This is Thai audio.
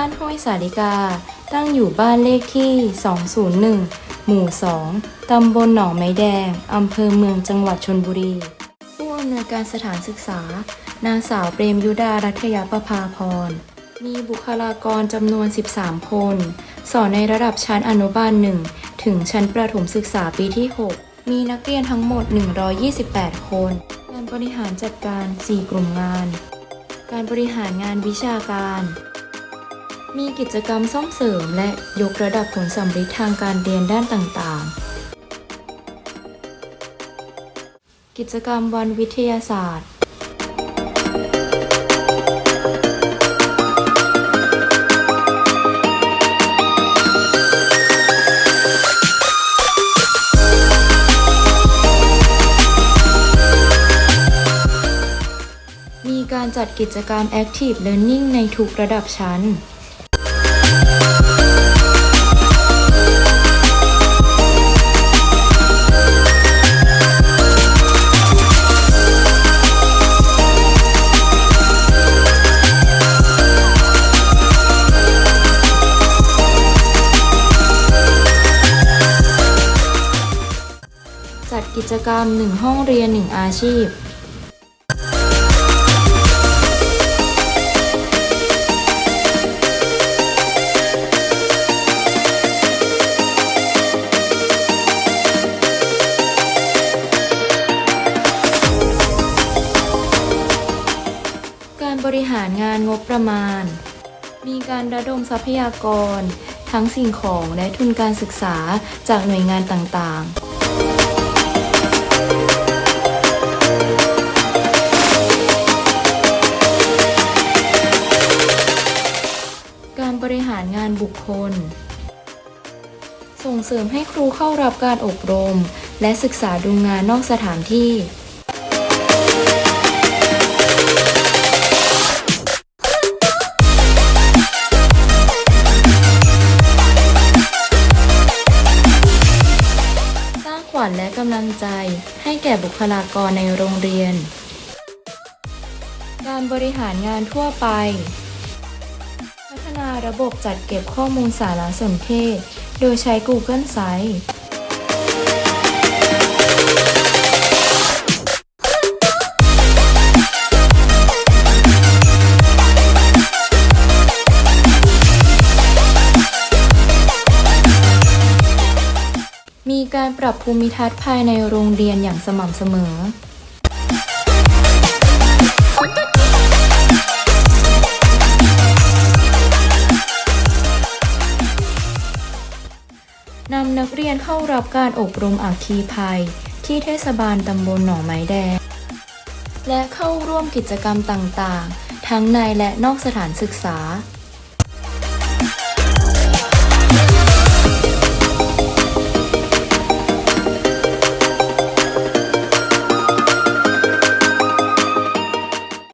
านห้วยสาลิกา ตั้งอยู่บ้านเลขที่ 201 หมู่ 2 ตำบลหนองไม้แดง อำเภอเมืองจังหวัดชนบุรี ผู้อำนวยการสถานศึกษา นางสาวเปรมยุดารัตยาประภาพร มีบุคลากรจำนวน 13 คน สอนในระดับชั้นอนุบาล 1 ถึงชั้นประถมศึกษาปีที่ 6 มีนักเรียนทั้งหมด 128 คนการบริหารจัดการ 4 กลุ่มงาน การบริหารงานวิชาการ มีกิจกรรมซ่อมเสริมและยกระดับผลสัมฤทธิ์ทางการเรียนด้านต่างๆ กิจกรรมวันวิทยาศาสตร์มีการจัดกิจกรรม Active Learning ในทุกระดับชั้น กิจกรรม 1 ห้องเรียน 1 อาชีพการบริหารงานงบประมาณ มีการระดมทรัพยากร ทั้งสิ่งของและทุนการศึกษาจากหน่วยงานต่างๆ รบริหารงานบุคคล ส่งเสริมให้ครูเข้ารับการอบรม และศึกษาดูงานนอกสถานที่สร้างขวัญและกำลังใจให้แก่บุคลากรในโรงเรียน การบริหารงานทั่วไป พัฒนาระบบจัดเก็บข้อมูลสารสนเทศ โดยใช้ Google Sites มีการปรับภูมิทัศน์ภายในโรงเรียนอย่างสม่ำเสมอ นักเรียนเข้ารับการอบรมอัคคีภัย ที่เทศบาลตำบลหนองไม้แดง และเข้าร่วมกิจกรรมต่างๆ ทั้งในและนอกสถานศึกษา